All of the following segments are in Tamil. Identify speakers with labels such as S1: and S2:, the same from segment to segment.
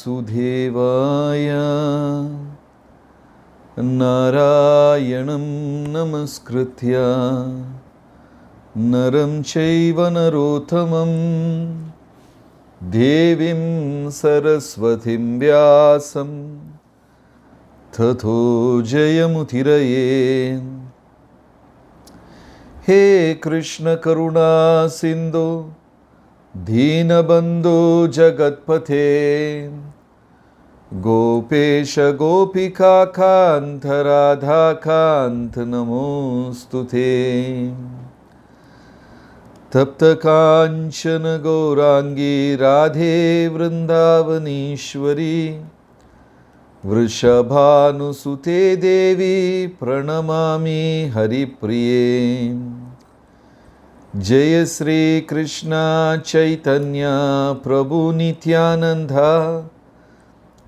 S1: वासुदेवाय नारायणं नमस्कृत्य नरं चैव नरोत्तमं देवीं सरस्वतीं व्यासं ततो जयमुतिरये हे कृष्णकरुणा सिन्धो दीनबन्धो जगत्पथे गोपेश गोपिका कांथ राधा कांथ नमोस्तु तप्त कांचन गौरांगी राधे वृंदावनीश्वरी वृषभानुसुते देवी प्रणमामि हरिप्रिये। जय श्री कृष्ण चैतन्य प्रभु नित्यानंदा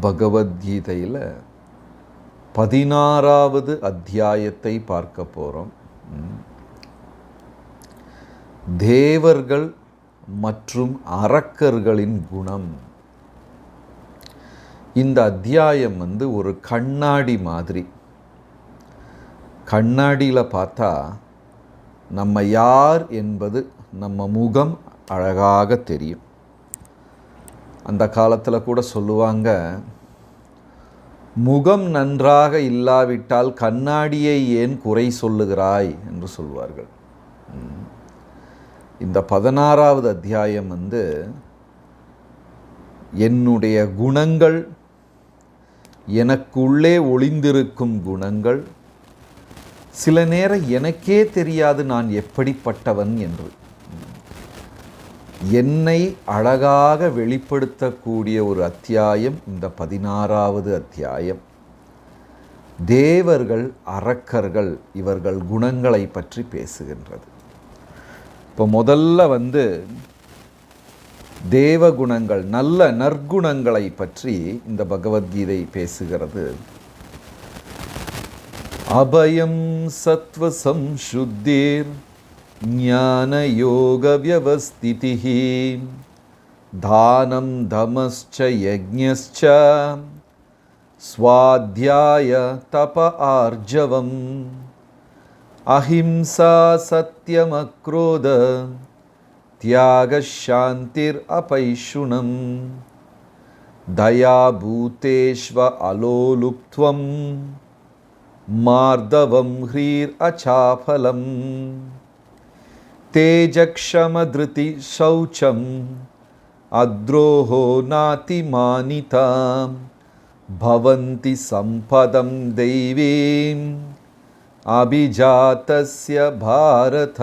S1: பகவத்கீதையில் பதினாறாவது அத்தியாயத்தை பார்க்க போகிறோம் தேவர்கள் மற்றும் அரக்கர்களின் குணம். இந்த அத்தியாயம் வந்து ஒரு கண்ணாடி மாதிரி. கண்ணாடியில் பார்த்தா நம்ம யார் என்பது நம்ம முகம் அழகாக தெரியும். அந்த காலத்தில் கூட சொல்லுவாங்க முகம் நன்றாக இல்லாவிட்டால் கண்ணாடியை ஏன் குறை சொல்லுகிறாய்? என்று சொல்வார்கள். இந்த பதினாறாவது அத்தியாயம் வந்து என்னுடைய குணங்கள் எனக்குள்ளே ஒளிந்திருக்கும் குணங்கள் சில நேரம் எனக்கே தெரியாது நான் எப்படிப்பட்டவன் என்று. என்னை அழகாக வெளிப்படுத்தக்கூடிய ஒரு அத்தியாயம் இந்த பதினாறாவது அத்தியாயம். தேவர்கள் அரக்கர்கள் இவர்கள் குணங்களை பற்றி பேசுகின்றது. இப்போ முதல்ல வந்து தேவ குணங்கள் நல்ல நற்குணங்களை பற்றி இந்த பகவத்கீதை பேசுகிறது. அபயம் சத்வ சுத்தீர் सत्त्वसंशुद्धिर्ज्ञानयोगव्यवस्थितिः दानं दमश्च यज्ञश्च। स्वाध्याय तप आर्जवम्। अहिंसा सत्यमक्रोध। त्यागशान्तिरपैशुनं दयाभूतेष्व अलोलुप्त्वम्। मार्दवं ह्रीर् अचाफलं तेजक्षमधृति शौचम् अद्रोहो नातिमानिता भवन्ति सम्पदं दैवीम् அபிஜாத்தஸ்ய பாரத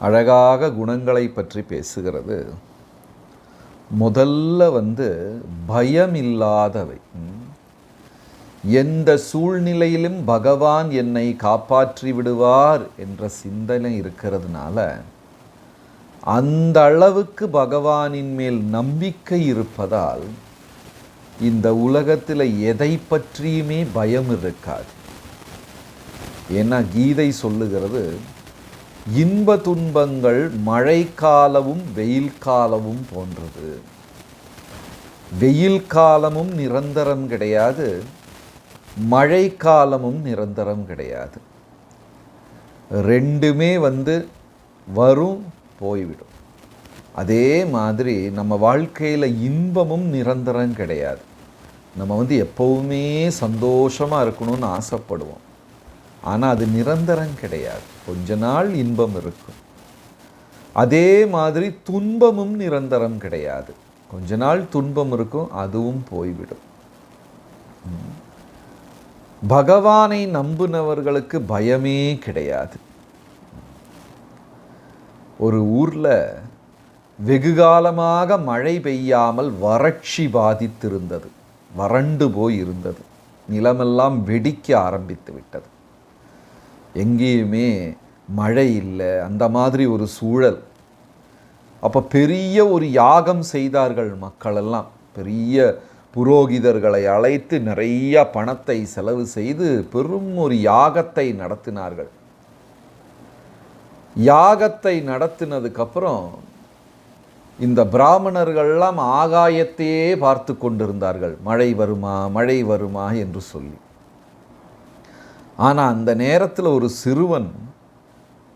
S1: அழகாக குணங்களை பற்றி பேசுகிறது முதல்ல வந்து பயம் இல்லாதவை எந்த சூழ்நிலையிலும் பகவான் என்னை காப்பாற்றி விடுவார் என்ற சிந்தனை இருக்கிறதுனால அந்த அளவுக்கு பகவானின் மேல் நம்பிக்கை இருப்பதால் இந்த உலகத்தில் எதை பற்றியுமே பயம் இருக்காது. ஏன்னா கீதை சொல்லுகிறது இன்ப துன்பங்கள் மழை காலமும் வெயில் காலமும் போன்றது. வெயில் காலமும் நிரந்தரம் கிடையாது. மழை காலமும் நிரந்தரம் கிடையாது. ரெண்டுமே வந்து வரும் போய்விடும். அதே மாதிரி நம்ம வாழ்க்கையில் இன்பமும் நிரந்தரம் கிடையாது. நம்ம வந்து எப்போவுமே சந்தோஷமாக இருக்கணும்னு ஆசைப்படுவோம். ஆனால் அது நிரந்தரம் கிடையாது. கொஞ்ச நாள் இன்பம் இருக்கும். அதே மாதிரி துன்பமும் நிரந்தரம் கிடையாது. கொஞ்ச நாள் துன்பம் இருக்கும் அதுவும் போய்விடும். பகவானை நம்புனவர்களுக்கு பயமே கிடையாது. ஒரு ஊரில் வெகுகாலமாக மழை பெய்யாமல் வறட்சி பாதித்திருந்தது. வறண்டு போய் இருந்தது நிலமெல்லாம் வெடிக்க ஆரம்பித்து விட்டது. எங்கேயுமே மழை இல்லை அந்த மாதிரி ஒரு சூழல். அப்போ பெரிய ஒரு யாகம் செய்தார்கள் மக்களெல்லாம். பெரிய புரோகிதர்களை அழைத்து நிறைய பணத்தை செலவு செய்து பெரும் ஒரு யாகத்தை நடத்தினார்கள். யாகத்தை நடத்தினதுக்கப்புறம் இந்த பிராமணர்கள்லாம் ஆகாயத்தையே பார்த்து கொண்டிருந்தார்கள். மழை வருமா மழை வருமா என்று சொல்லி. ஆனால் அந்த நேரத்தில் ஒரு சிறுவன்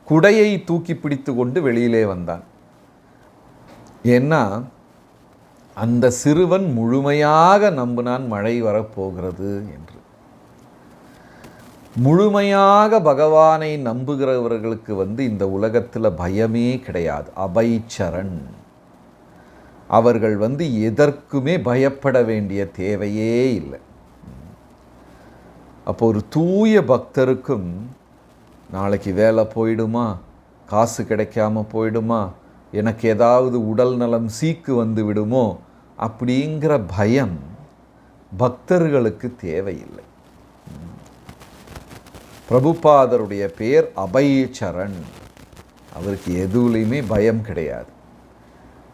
S1: குடையை தூக்கி பிடித்து கொண்டு வெளியிலே வந்தான். ஏன்னா அந்த சிறுவன் முழுமையாக நம்பினான் மழை வரப்போகிறது என்று. முழுமையாக பகவானை நம்புகிறவர்களுக்கு வந்து இந்த உலகத்தில் பயமே கிடையாது. அபைச்சரன் அவர்கள் வந்து எதற்குமே பயப்பட வேண்டிய தேவையே இல்லை. அப்போ ஒரு தூய பக்தருக்கும் நாளைக்கு வேலை போயிடுமா? காசு கிடைக்காம போயிடுமா? எனக்கு ஏதாவது உடல் நலம் சீக்கு வந்து விடுமோ அப்படிங்கிற பயம் பக்தர்களுக்கு தேவையில்லை. பிரபுபாதருடைய பேர் அபயச்சரண் அவருக்கு எதுலையுமே பயம் கிடையாது.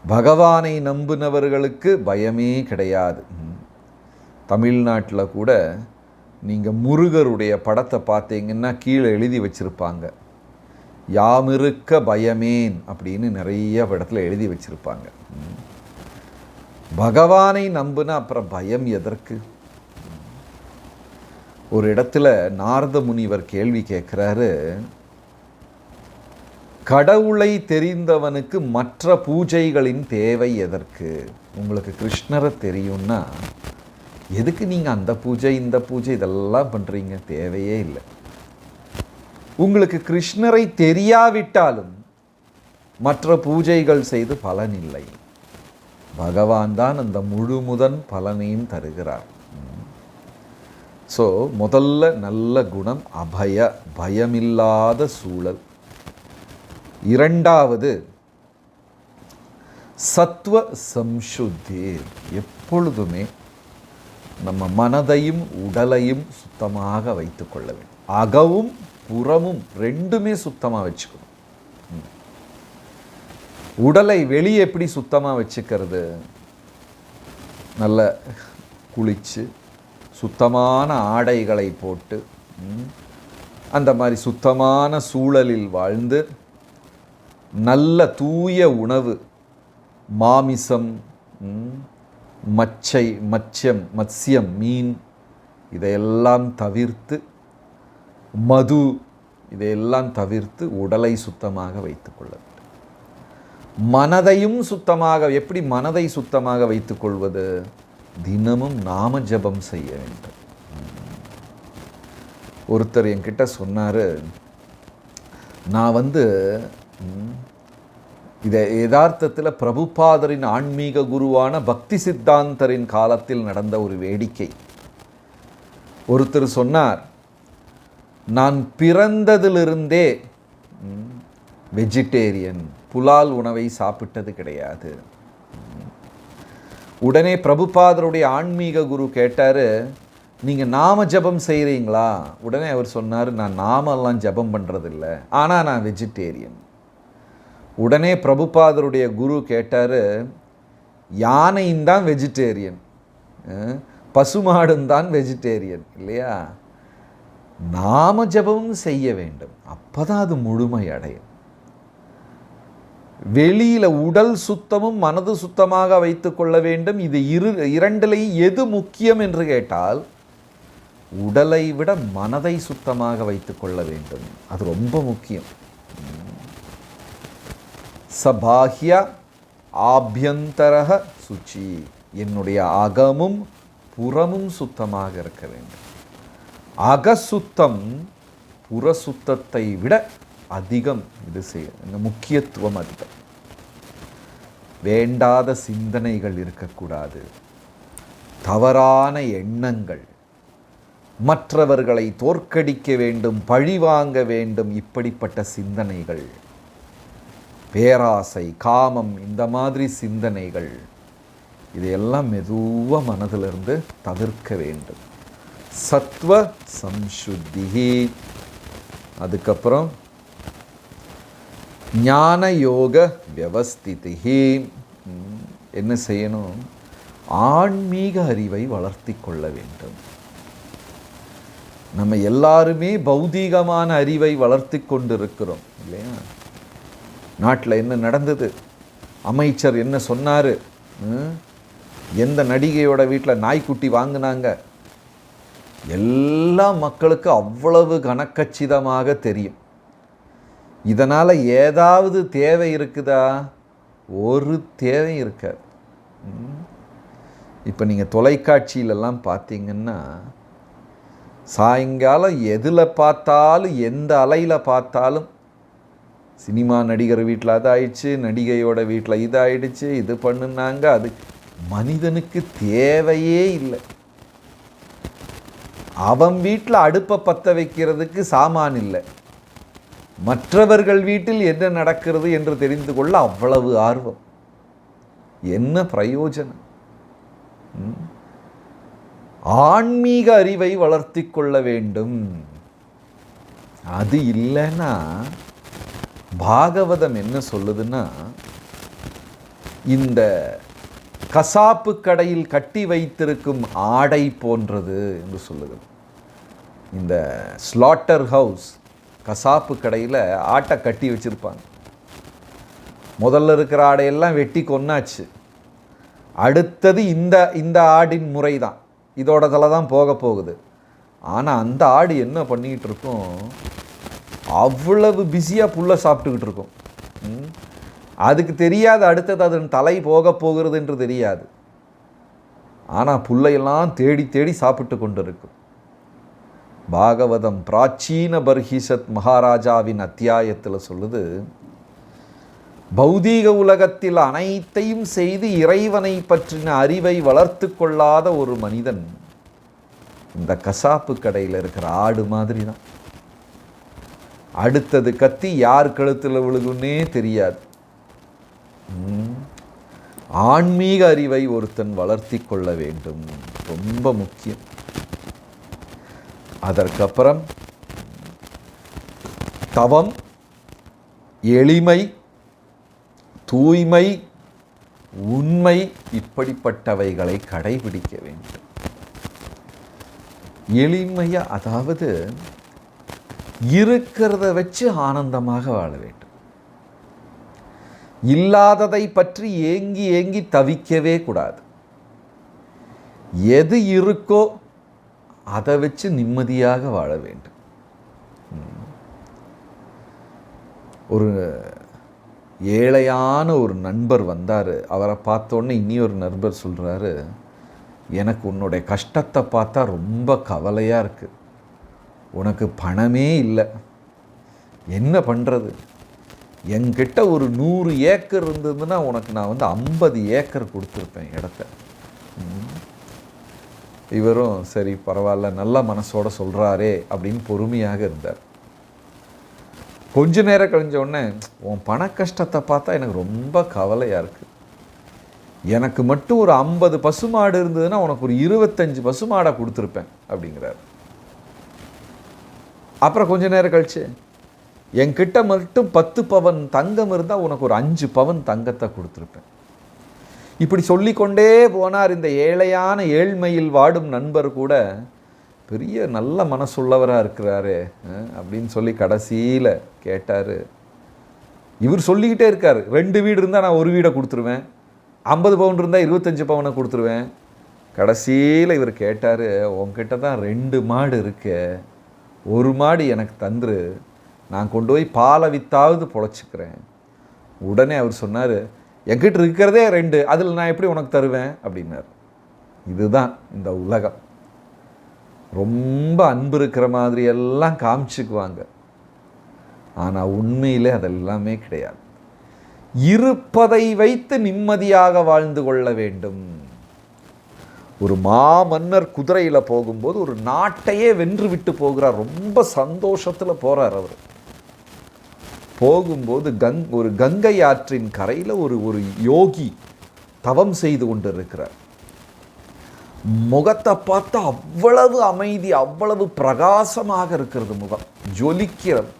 S1: பகவானை நம்பினவர்களுக்கு பயமே கிடையாது. தமிழ்நாட்டில் கூட நீங்கள் முருகருடைய படத்தை பார்த்தீங்கன்னா கீழே எழுதி வச்சுருப்பாங்க. யாமிருக்க பயமேன் அப்படின்னு நிறைய இடத்துல எழுதி வச்சுருப்பாங்க. பகவானை நம்புனா அப்புறம் பயம் எதற்கு? ஒரு இடத்துல நாரத முனிவர் கேள்வி கேட்குறாரு கடவுளை தெரிந்தவனுக்கு மற்ற பூஜைகளின் தேவை எதற்கு? உங்களுக்கு கிருஷ்ணரை தெரியும்னா எதுக்கு நீங்கள் அந்த பூஜை இந்த பூஜை இதெல்லாம் பண்ணுறீங்க தேவையே இல்லை. உங்களுக்கு கிருஷ்ணரை தெரியாவிட்டாலும் மற்ற பூஜைகள் செய்து பலன் இல்லை பகவான் தான் அந்த முழுமுதன் பலனையும் தருகிறார். ஸோ முதல்ல நல்ல குணம் அபய பயமில்லாத சூழல். இரண்டாவது சத்வ சம்சுத்தி. எப்பொழுதுமே நம்ம மனதையும் உடலையும் சுத்தமாக வைத்துக்கொள்ள வேண்டும். அகவும் புறமும் ரெண்டுமே சுத்தமாக வச்சுக்கணும். உடலை வெளியே எப்படி சுத்தமாக வச்சுக்கிறது? நல்ல குளித்து சுத்தமான ஆடைகளை போட்டு அந்த மாதிரி சுத்தமான சூழலில் வாழ்ந்து நல்ல தூய உணவு மாமிசம் மச்சை மச்சம் மத்சியம் மீன் இதையெல்லாம் தவிர்த்து மது இதையெல்லாம் தவிர்த்து உடலை சுத்தமாக வைத்துக்கொள்ள வேண்டும். மனதையும் சுத்தமாக எப்படி மனதை சுத்தமாக வைத்துக்கொள்வது தினமும் நாம ஜபம் செய்ய வேண்டும். ஒருத்தர் என்கிட்ட சொன்னார் நான் வந்து இதை யதார்த்தத்தில் பிரபுபாதரின் ஆன்மீக குருவான பக்தி சித்தாந்தரின் காலத்தில் நடந்த ஒரு வேடிக்கை. ஒருத்தர் சொன்னார் நான் பிறந்ததிலிருந்தே வெஜிடேரியன் புலால் உணவை சாப்பிட்டது கிடையாது. உடனே பிரபுபாதருடைய ஆன்மீக குரு கேட்டார் நீங்கள் நாம ஜபம் செய்கிறீங்களா உடனே அவர் சொன்னார் நான் நாமெல்லாம் ஜபம் பண்ணுறதில்ல ஆனால் நான் வெஜிடேரியன் உடனே பிரபுபாதருடைய குரு கேட்டார் யானையும் தான் வெஜிடேரியன் பசுமாடும் தான் வெஜிடேரியன் இல்லையா? நாம ஜபமும் செய்ய வேண்டும். அப்போதான் அது முழுமை அடையும் வெளியில் உடல் சுத்தமும் மனது சுத்தமாக வைத்து கொள்ள வேண்டும். இது இரு இரண்டிலையும் எது முக்கியம் என்று கேட்டால் உடலை விட மனதை சுத்தமாக வைத்து கொள்ள வேண்டும். அது ரொம்ப முக்கியம். சபாஹ்யா ஆபியந்தரக சுச்சி. என்னுடைய அகமும் புறமும் சுத்தமாக இருக்க வேண்டும். அகசுத்தம் புறசுத்தத்தை விட அதிகம் இது செய்ய முக்கியத்துவம் அதிகம் வேண்டாத சிந்தனைகள் இருக்கக்கூடாது. தவறான எண்ணங்கள். மற்றவர்களை தோற்கடிக்க வேண்டும் பழி வாங்க வேண்டும் இப்படிப்பட்ட சிந்தனைகள். பேராசை காமம் இந்த மாதிரி சிந்தனைகள். இதையெல்லாம் மெதுவாக மனதிலிருந்து தவிர்க்க வேண்டும். சத்வ சம்சுத்தி அதுக்கப்புறம் ஞான யோக வியவஸ்திதி என்ன செய்யணும்? ஆன்மீக அறிவை வளர்த்தி கொள்ள வேண்டும். நம்ம எல்லாருமே பௌதீகமான அறிவை வளர்த்தி கொண்டிருக்கிறோம் இல்லையா? நாட்டில் என்ன நடந்தது? அமைச்சர் என்ன சொன்னார்? எந்த நடிகையோட வீட்டில் நாய்க்குட்டி வாங்கினாங்க? எல்லா மக்களுக்கு அவ்வளவு கனக்கச்சிதமாக தெரியும். இதனால் ஏதாவது தேவை இருக்குதா? ஒரு தேவை இருக்காது. இப்போ நீங்கள் தொலைக்காட்சியிலெல்லாம் பார்த்தீங்கன்னா சாயங்காலம் எதில் பார்த்தாலும் எந்த அலையில் பார்த்தாலும் சினிமா நடிகர் வீட்டில் அது ஆயிடுச்சு நடிகையோட வீட்டில் இது ஆயிடுச்சு இது பண்ணுனாங்க அது மனிதனுக்கு தேவையே இல்லை. அவன் வீட்டில் அடுப்பை பற்ற வைக்கிறதுக்கு சாமான் இல்லை. மற்றவர்கள் வீட்டில் என்ன நடக்கிறது என்று தெரிந்து கொள்ள அவ்வளவு ஆர்வம். என்ன பிரயோஜனம்? ஆன்மீக அறிவை வளர்த்தி கொள்ள வேண்டும். அது இல்லைன்னா பாகவதம் என்ன சொல்லுதுன்னா இந்த கசாப்பு கடையில் கட்டி வைத்திருக்கும் ஆடை போன்றது என்று சொல்லுது இந்த ஸ்லாட்டர் ஹவுஸ் கசாப்பு கடையில் ஆட்டை கட்டி வச்சுருப்பாங்க. முதல்ல இருக்கிற ஆடையெல்லாம் வெட்டி கொன்னாச்சு. அடுத்தது இந்த இந்த ஆடின் முறை தான் இதோட தலை தான் போக போகுது. ஆனால் அந்த ஆடு என்ன பண்ணிக்கிட்டு இருக்கும்? அவ்வளவு பிஸியாக புல்லை சாப்பிட்டுக்கிட்டு இருக்கும். ம். அதுக்கு தெரியாது அடுத்தது அதன் தலை போக போகிறது என்று தெரியாது. ஆனால் புல்லையெல்லாம் தேடி தேடி சாப்பிட்டு கொண்டு இருக்கும் பாகவதம் பிராச்சீன பர்ஹிசத் மகாராஜாவின் அத்தியாயத்தில் சொல்லுது பௌதீக உலகத்தில் அனைத்தையும் செய்து இறைவனை பற்றின அறிவை வளர்த்து கொள்ளாத ஒரு மனிதன் இந்த கசாப்பு கடையில் இருக்கிற ஆடு மாதிரி தான் அடுத்தது கத்தி யார் கழுத்தில் விழுகுன்னே தெரியாது. ஆன்மீக அறிவை ஒருத்தன் வளர்த்தி கொள்ள வேண்டும். ரொம்ப முக்கியம். அதற்கப்புறம் தவம் எளிமை தூய்மை உண்மை இப்படிப்பட்டவைகளை கடைபிடிக்க வேண்டும். எளிமையாக அதாவது இருக்கிறத வச்சு ஆனந்தமாக வாழ வேண்டும். இல்லாததை பற்றி ஏங்கி ஏங்கி தவிக்கவே கூடாது. எது இருக்கோ அதை வச்சு நிம்மதியாக வாழ வேண்டும். ஒரு ஏழையான ஒரு நண்பர் வந்தார். அவரை பார்த்தோன்னே இனி ஒரு நண்பர் சொல்கிறாரு எனக்கு உன்னுடைய கஷ்டத்தை பார்த்தா ரொம்ப கவலையாக இருக்குது உனக்கு பணமே இல்லை. என்ன பண்ணுறது என்கிட்ட ஒரு நூறு ஏக்கர் இருந்ததுன்னா உனக்கு நான் வந்து ஐம்பது ஏக்கர் கொடுத்துருப்பேன் இடத்த. இவரும் சரி பரவாயில்ல நல்ல மனசோட சொல்கிறாரே அப்படின்னு பொறுமையாக இருந்தார். கொஞ்ச நேரம் கழிஞ்ச உடனே உன் பண கஷ்டத்தை பார்த்தா எனக்கு ரொம்ப கவலையாக இருக்குது எனக்கு மட்டும் ஒரு ஐம்பது பசுமாடு இருந்ததுன்னா உனக்கு ஒரு இருபத்தஞ்சு பசுமாடை கொடுத்துருப்பேன் அப்படிங்கிறார். அப்புறம் கொஞ்ச நேரம் கழிச்சு என்கிட்ட மட்டும் பத்து பவன் தங்கம் இருந்தால் உனக்கு ஒரு அஞ்சு பவன் தங்கத்தை கொடுத்துருப்பேன். இப்படி சொல்லிக்கொண்டே போனார் இந்த ஏழையான ஏழ்மையில் வாடும் நண்பர் கூட பெரிய நல்ல மனசுள்ளவராக இருக்கிறாரு அப்படின்னு சொல்லி கடைசியில் கேட்டார். இவர் சொல்லிக்கிட்டே இருக்கார் ரெண்டு வீடு இருந்தால் நான் ஒரு வீடை கொடுத்துருவேன் ஐம்பது பவுன் இருந்தால் இருபத்தஞ்சி பவுனை கொடுத்துருவேன். கடைசியில் இவர் கேட்டார் உங்ககிட்ட தான் ரெண்டு மாடு இருக்கு ஒரு மாடு எனக்கு தந்துரு நான் கொண்டு போய் பாலை வித்தாவது பொழைச்சிக்கிறேன். உடனே அவர் சொன்னார் என்கிட்ட இருக்கிறதே ரெண்டு அதில் நான் எப்படி உனக்கு தருவேன்? அப்படின்னார். இதுதான் இந்த உலகம். ரொம்ப அன்பு இருக்கிற மாதிரி எல்லாம் காமிச்சுக்குவாங்க. ஆனால் உண்மையிலே அதெல்லாமே கிடையாது. இருப்பதை வைத்து நிம்மதியாக வாழ்ந்து கொள்ள வேண்டும். ஒரு மாமன்னர் குதிரையில் போகும்போது ஒரு நாட்டையே வென்று விட்டு போகிறார். ரொம்ப சந்தோஷத்தில் போகிறார் அவர். போகும்போது கங் ஒரு கங்கை ஆற்றின் கரையில் ஒரு ஒரு யோகி தவம் செய்து கொண்டிருக்கிறார். முகத்தை பார்த்தா அவ்வளவு அமைதி அவ்வளவு பிரகாசமாக இருக்கிறது முகம். ஜொலிக்கிறது.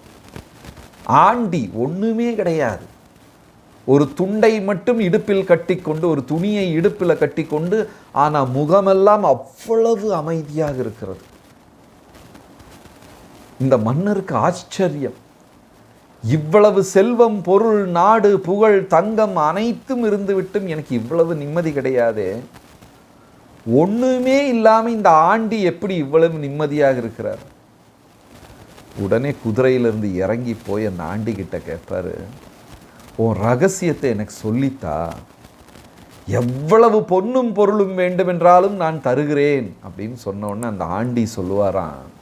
S1: ஆண்டி ஒன்றுமே கிடையாது. ஒரு துண்டை மட்டும் இடுப்பில் கட்டிக்கொண்டு ஒரு துணியை இடுப்பில் கட்டிக்கொண்டு ஆனால் முகமெல்லாம் அவ்வளவு அமைதியாக இருக்கிறது. இந்த மன்னருக்கு ஆச்சரியம். இவ்வளவு செல்வம் பொருள் நாடு புகழ் தங்கம் அனைத்தும் இருந்துவிட்டும் எனக்கு இவ்வளவு நிம்மதி கிடையாது. ஒன்றுமே இல்லாமல் இந்த ஆண்டி எப்படி இவ்வளவு நிம்மதியாக இருக்கிறார்? உடனே குதிரையிலிருந்து இறங்கி போய் அந்த ஆண்டி கிட்ட கேட்பாரு உன் ரகசியத்தை எனக்கு சொல்லித்தா? எவ்வளவு பொன்னும் பொருளும் வேண்டுமென்றாலும் நான் தருகிறேன். அப்படின்னு சொன்ன உடனே அந்த ஆண்டி சொல்லுவாராம்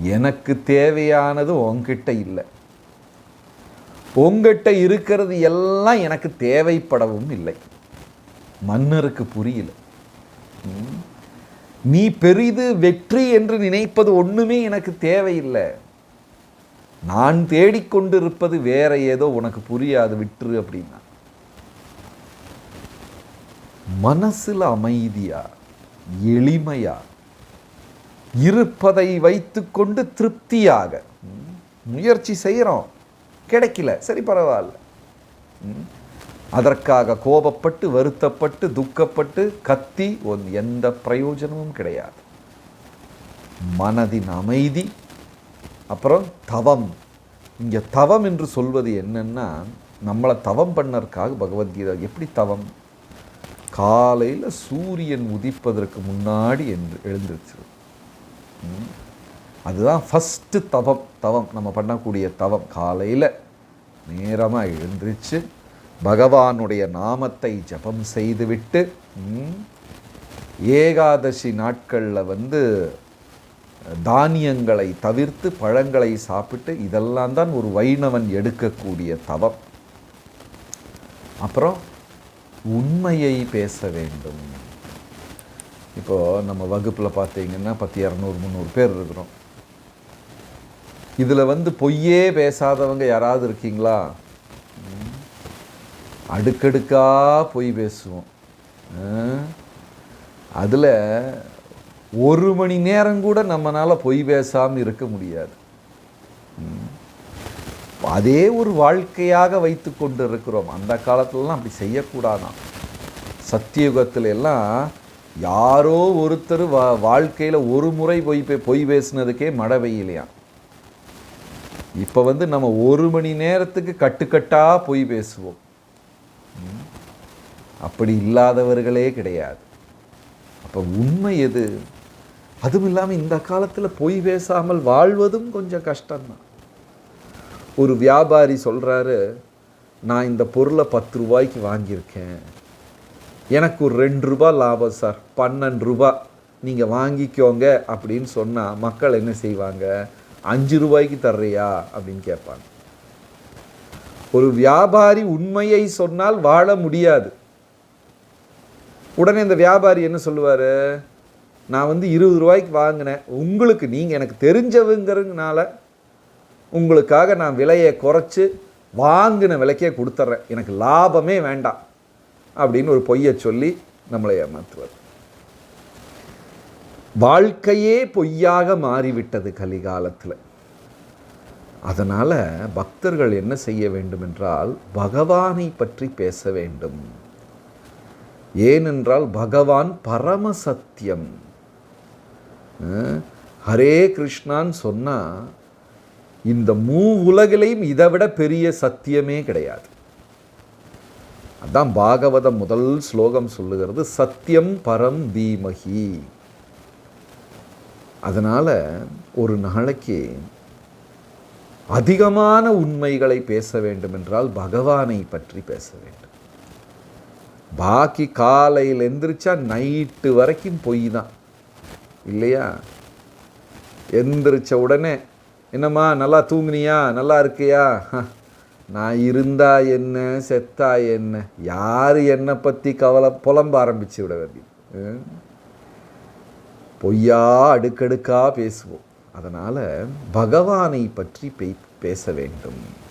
S1: எனக்கு தேவையானது உங்ககிட்ட இல்லை. உங்ககிட்ட இருக்கிறது எல்லாம் எனக்கு தேவைப்படவும் இல்லை. மன்னருக்கு புரியல. நீ பெரிது வெற்றி என்று நினைப்பது ஒன்றுமே எனக்கு தேவையில்லை. நான் தேடிக்கொண்டிருப்பது வேற ஏதோ உனக்கு புரியாது விட்டுரு அப்படின்னா. மனசில் அமைதியா எளிமையா இருப்பதை வைத்துக்கொண்டு திருப்தியாக. முயற்சி செய்கிறோம் கிடைக்கல. சரி பரவாயில்ல. அதற்காக கோபப்பட்டு வருத்தப்பட்டு துக்கப்பட்டு கத்தி ஒன் எந்த பிரயோஜனமும் கிடையாது. மனதின் அமைதி அப்புறம் தவம். இங்கே தவம் என்று சொல்வது என்னென்னா நம்மளை தவம் பண்ணறதுக்காக பகவத்கீதா எப்படி தவம்? காலையில் சூரியன் உதிப்பதற்கு முன்னாடி என்று எழுந்திருச்சு அதுதான் ஃபஸ்ட்டு தவம். தவம். நம்ம பண்ணக்கூடிய தவம். காலையில் நேரமாக எழுந்திருச்சு பகவானுடைய நாமத்தை ஜபம் செய்துவிட்டு ஏகாதசி நாட்களில் வந்து தானியங்களை தவிர்த்து பழங்களை சாப்பிட்டு இதெல்லாம் தான் ஒரு வைணவன் எடுக்கக்கூடிய தவம். அப்புறம் உண்மையை பேச வேண்டும். இப்போ நம்ம வகுப்பில் பார்த்தீங்கன்னா பத்து இரநூறு முந்நூறு பேர் இருக்கிறோம். இதில் வந்து பொய்யே பேசாதவங்க யாராவது இருக்கீங்களா? அடுக்கடுக்காக பொய் பேசுவோம். அதில் ஒரு மணி நேரம் கூட நம்மளால் பொய் பேசாமல் இருக்க முடியாது. அதே ஒரு வாழ்க்கையாக வைத்து கொண்டு இருக்கிறோம். அந்த காலத்துலலாம் அப்படி செய்யக்கூடாதான். சத்தியுகத்தில் எல்லாம் யாரோ ஒருத்தர் வா வாழ்க்கையில் ஒரு முறை பொய் பே பொய் பேசுனதுக்கே மழை பெய்யலையாம் இப்போ வந்து நம்ம ஒரு மணி நேரத்துக்கு கட்டுக்கட்டாக பொய் பேசுவோம். அப்படி இல்லாதவர்களே கிடையாது. அப்போ உண்மை எது? அதுவும் இல்லாமல் இந்த காலத்தில் பொய் பேசாமல் வாழ்வதும் கொஞ்சம் கஷ்டம்தான். ஒரு வியாபாரி சொல்கிறாரு நான் இந்த பொருளை பத்து ரூபாய்க்கு வாங்கியிருக்கேன். எனக்கு ஒரு ரெண்டு ரூபா லாபம் சார். பன்னெண்டு ரூபா. நீங்கள் வாங்கிக்கோங்க அப்படின்னு சொன்னால் மக்கள் என்ன செய்வாங்க? அஞ்சு ரூபாய்க்கு தர்றியா? அப்படின்னு கேட்பாங்க. ஒரு வியாபாரி உண்மையை சொன்னால் வாழ முடியாது. உடனே இந்த வியாபாரி என்ன சொல்லுவார்? நான் வந்து இருபது ரூபாய்க்கு வாங்கினேன். உங்களுக்கு நீங்கள் எனக்கு தெரிஞ்சவங்கிறதுனால உங்களுக்காக நான் விலையை குறைச்சி வாங்கின விலைக்கே கொடுத்துட்றேன் எனக்கு லாபமே வேண்டாம். அப்படின்னு ஒரு பொய்யை சொல்லி நம்மளை ஏமாற்றுவார். வாழ்க்கையே பொய்யாக மாறிவிட்டது கலிகாலத்தில். அதனால் பக்தர்கள் என்ன செய்ய வேண்டும் என்றால் பகவானை பற்றி பேச வேண்டும். ஏனென்றால் பகவான் பரம சத்தியம். ஹரே கிருஷ்ணான்னு சொன்னால் இந்த மூ உலகிலையும் இதை விட பெரிய சத்தியமே கிடையாது. அதான் பாகவதம் முதல் ஸ்லோகம் சொல்லுகிறது சத்தியம் பரம் தீமகி அதனால் ஒரு நாளைக்கு அதிகமான உண்மைகளை பேச வேண்டும் என்றால் பகவானை பற்றி பேச வேண்டும். பாக்கி காலையில் எந்திரிச்சா நைட்டு வரைக்கும் பொய் தான். இல்லையா? எந்திரிச்ச உடனே என்னம்மா நல்லா தூங்குனியா? நல்லா இருக்கியா? "ஹ, நான் இருந்தா என்ன செத்தா என்ன யார் என்னை பற்றி கவலை புலம்ப ஆரம்பிச்சு விட வேண்டியது பொய்யா அடுக்கடுக்காக பேசுவோம். அதனால் பகவானை பற்றி பே பேச வேண்டும்.